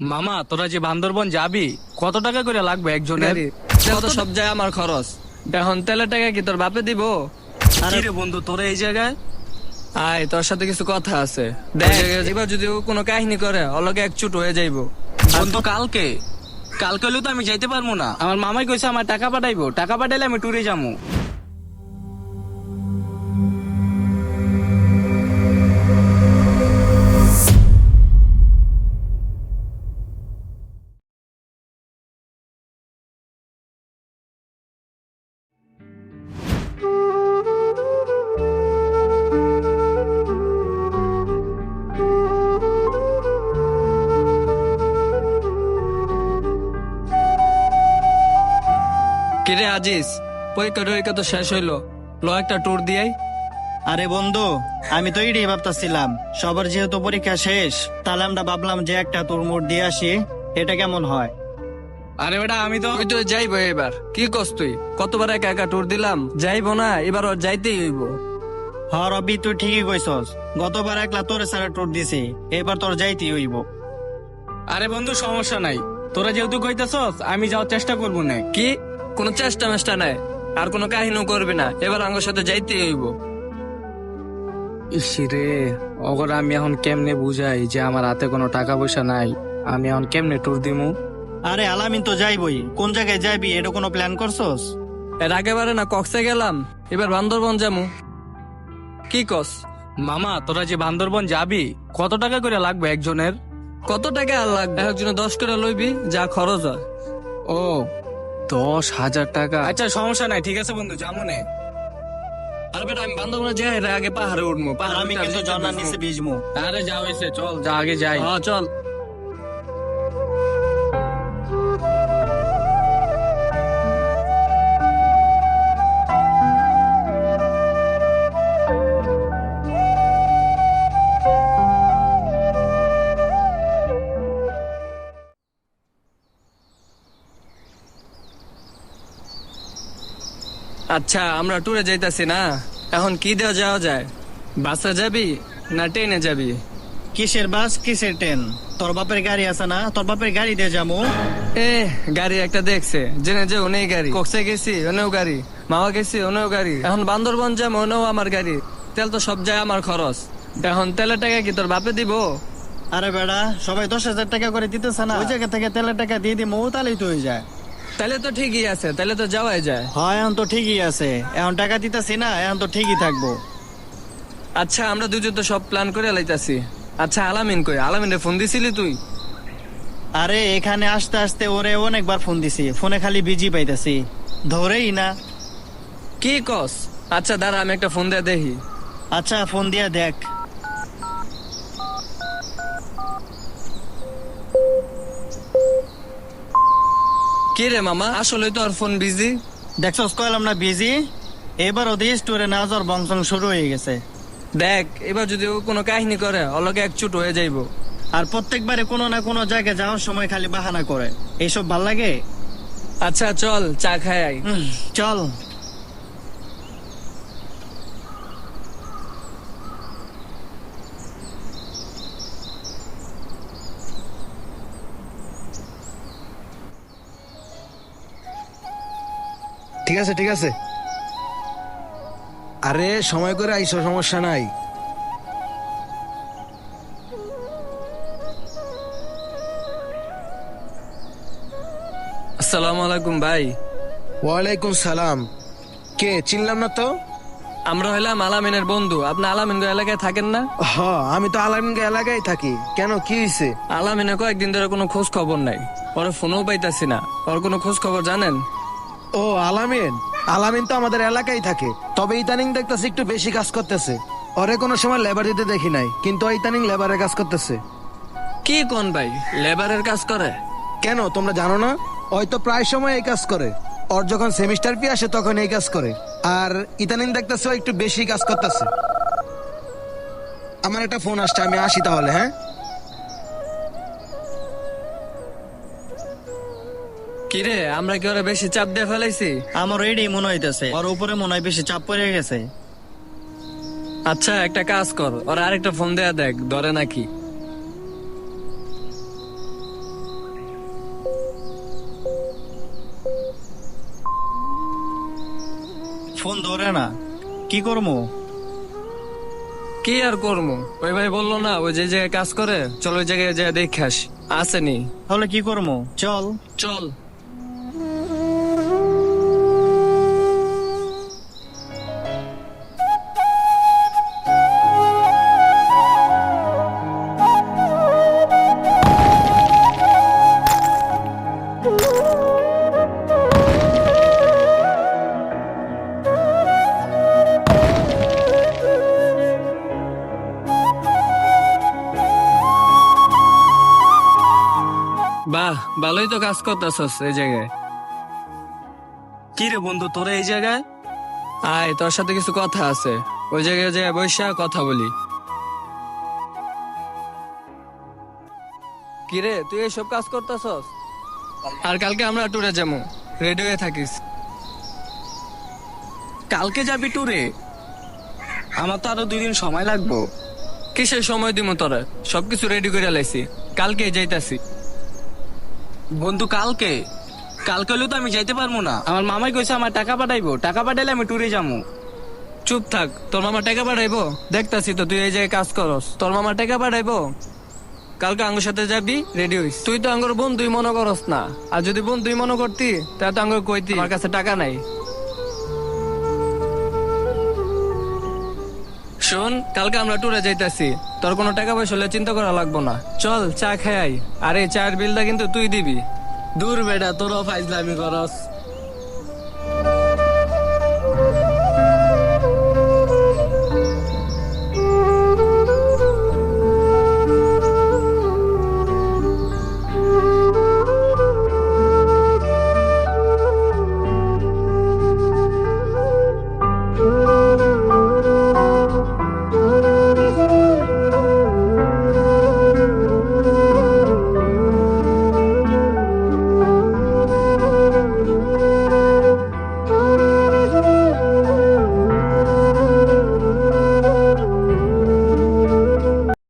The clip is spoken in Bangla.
মামা তোরা যে বান্দরবন যাবি কত টাকা করে লাগবে একজনের? গাড়ি। তো সব যায় আমার খরচ। এখন তেলের টাকা কি তোর বাপে দিব? কি রে বন্ধু তোরা এই জায়গায়? আয় তোর সাথে কিছু কথা আছে। দেখ এবার যদি কোনো কাহিনী করে অলগে এক চুট হয়ে যাইবো। বন্ধু কালকে? কালকে হলেও তো আমি যাইতে পারব না। আমার মামাই কইছে আমার টাকা পাঠাইবো। টাকা পাঠাইলে আমি ট্যুরে যাব কিরে আজিস পরীক্ষা টরীক্ষা তো শেষ হইল। ল একটা ট্যুর দিয়াই। আরে বন্ধু আমি তো এটাই ভাবতেছিলাম। সবার যেহেতু পরীক্ষা শেষ তাহলে আমরা ভাবলাম যে একটা তোর মোট দিয়ে আসি। এটা কেমন হয়? আরে বেটা আমি তো তুই তো যাইবো এবার। কি কস তুই? কতবার একা একা ট্যুর দিলাম? যাইবো না এবার ওর যাইতেই হইব। হ রবি তুই ঠিকই কইছস। গতবার একলা তোর সারা ট্যুর দিছি এবার তোর যাইতেই হইব। আরে বন্ধু সমস্যা নাই। তোরা যেহেতু কইতেছস আমি যাওয়ার চেষ্টা করব না। কি? কোনো চেষ্টা মেষ্টা নাই। আর কোনো কাহিনীও করবি না। এবার আমার সাথে যাইতেই হইব। ইসিরে অগর আমি এখন কেমনে বুঝাই যে আমার হাতে কোনো টাকা পয়সা নাই? আমি এখন কেমনে ট্যুর দিমু? আরে আলামিন তো যাইবই। কোন জায়গায় যাবি এটা কোনো প্ল্যান করছস? এর আগেবারে না কক্সে গেলাম এবার বান্দরবন যামু। কি কস? মামা তোরা যে বান্দরবন যাবি কত টাকা করে লাগবে একজনের? কত টাকা আর লাগবে? একজনে দশ করে লইবি যা খরচ হয়। ও দশ হাজার টাকা। আচ্ছা সমস্যা নাই ঠিক আছে বন্ধু যাব নে। আর বেটা আমি বান্দরবনে যাই এর আগে পাহাড়ে উঠবো পাহাড়ে আমি কিন্তু জানা। নিচে ভিজমু। আরে যাও এসে চল। যা আগে যাই। হ্যাঁ চল। আচ্ছা আমরা ট্যুরে যাইতাছি না। এখন কি দেওয়া যাওয়া যায়? বাসে যাবি না ট্রেনে যাবি? কিসের বাস কিসের ট্রেন? তোর বাপের গাড়ি আছে না? তোর বাপের গাড়ি দিয়ে যাব এ গাড়ি একটা দেখছে। জেনে যে ওনেই গাড়ি। কক্সে গেছি ওনেও গাড়ি। মাওয়া গেছি ওনেও গাড়ি। এখন বান্দরবন যাম ওনেও আমার গাড়ি। তেল তো সব যায় আমার খরচ। এখন তেলের টাকা কি তোর বাপে দিব? আরে বেড়া সবাই দশ হাজার টাকা করে দিতেছে না। ওই জায়গা থেকে তেলের টাকা দিয়ে দিমু তাহলেই তো হয়ে যায়। তাহলে তো ঠিকই আছে তাহলে তো যাওয়াই যায়। হয় এখন তো ঠিকই আছে। এখন টাকা দিতেছি না এখন তো ঠিকই থাকব। আচ্ছা আমরা দুজন তো সব প্ল্যান করে লাইতাছি। আচ্ছা আলামিন কই? আলামিন আলামিনে ফোন দিছিলি তুই? আরে এখানে আসতে আসতে ওরে অনেকবার ফোন দিছি। ফোনে খালি বিজি পাইতেছি। ধরেই না। কি কস? আচ্ছা দাঁড়া আমি একটা ফোন দিয়ে দেখি। আচ্ছা ফোন দিয়া দেখ। কি রে মামা? আসলে তো আর ফোন বিজি দেখছস কইলাম না বিজি এবার ওদের স্টোরে না যাওয়ার বংশং শুরু হয়ে গেছে। দেখ এবার যদি ও কোনো কাহিনী করে অলগে এক চুট হয়ে যাইবো। আর প্রত্যেকবারে কোনো না কোনো জায়গায় যাওয়ার সময় খালি বাহানা করে। এইসব ভালো লাগে? আচ্ছা চল চা খাই চল। ঠিক আছে ঠিক আছে। আরে সময় করে আইসো সমস্যা নাই। আসসালামু আলাইকুম ভাই। ওয়ালাইকুম সালাম। কে চিনলাম না তো? আমরা হইলাম আলামিনের বন্ধু। আপনি আলামিন এলাকায় থাকেন না? হ আমি তো আলামিনকে এলাকায় থাকি। কেন কি হয়েছে আলামিনে কয়েকদিন ধরে কোনো খোঁজ খবর নাই। ওর ফোনও পাইতাছি না। ওর কোনো খোঁজ খবর জানেন? ও আলামিন। আলামিন তো আমাদের এলাকায় থাকে। তবে ইদানিং দেখতেছি একটু বেশি কাজ করতেছে। ওরে কোনো সময় লেবার দিতে দেখি নাই কিন্তু ইদানিং লেবারের কাজ করতেছে। কি কোন ভাই? লেবারের কাজ করে? কেন তোমরা জানো না? ওই তো প্রায় সময় এই কাজ করে। ওর যখন সেমিস্টার পি আসে তখন এই কাজ করে। আর ইদানিং দেখতেছে ও একটু বেশি কাজ করতেছে। আমার একটা ফোন আসছে আমি আসি তাহলে হ্যাঁ? কিরে আমরা কি বেশি চাপ দিয়ে ফেলাইছি? আমার মনে হইতেছে। ওর উপরে মনে হয় বেশি চাপ পড়ে গেছে। আচ্ছা একটা কাজ কর ওর আরেকটা ফোন দেয়া দেখ ধরে নাকি। ফোন ধরে না কি করব কি আর করব ওই ভাই বলল না ওই যে জায়গায় কাজ করে চল ওই জায়গায় যা দেখে আসেনি। তাহলে কি করব চল। চল। ভালোই তো কাজ করতেছস এই জায়গায়। কি রে বন্ধু তোরা এই জায়গায়? আয় তোর সাথে কিছু কথা আছে। ওই জায়গায় যে বৈশা কথা বলি। কিরে তুই এইসব কাজ করতেছস? আর কালকে আমরা ট্যুরে যাব। রেডি হয়ে থাকিস। কালকে যাবি ট্যুরে? আমার তো আরও দুই দিন সময় লাগবো। কিসের সময় দিব তোরা? সবকিছু রেডি করে লাইছি। কালকে যাইতাছি। বন্ধু, কালকে। কালকে হলেও তো আমি যাইতে পারব না। আমার মামাই কইছে আমার টাকা পাঠাইবো। টাকা পাঠাইলে আমি ট্যুরে যাব চুপ থাক, তোর মামা টাকা পাঠাইবো? দেখতাছি তো, তুই এই জায়গায় কাজ করস। তোর মামা টাকা পাঠাইবো? কালকে আঙ্গুর সাথে যাবি রেডি হইস। তুই তো আঙ্গুর বোন তুই মনে করস না। আর যদি বোন তুই মনে করতি, তাহলে তো আঙ্গুর কইতি, আমার কাছে টাকা নাই। শোন, কালকে আমরা ট্যুরে যাইতাছি। তোর কোনো টাকা পয়সা হলে চিন্তা করা লাগবো না। চল, চা খেয়াই আরে, চায়ের বিলটা কিন্তু তুই দিবি। দূর বেটা, তোরও ফাইজলামি করস